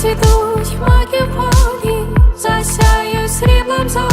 Зацвітуть маки в полі, засяють сріблом золотим.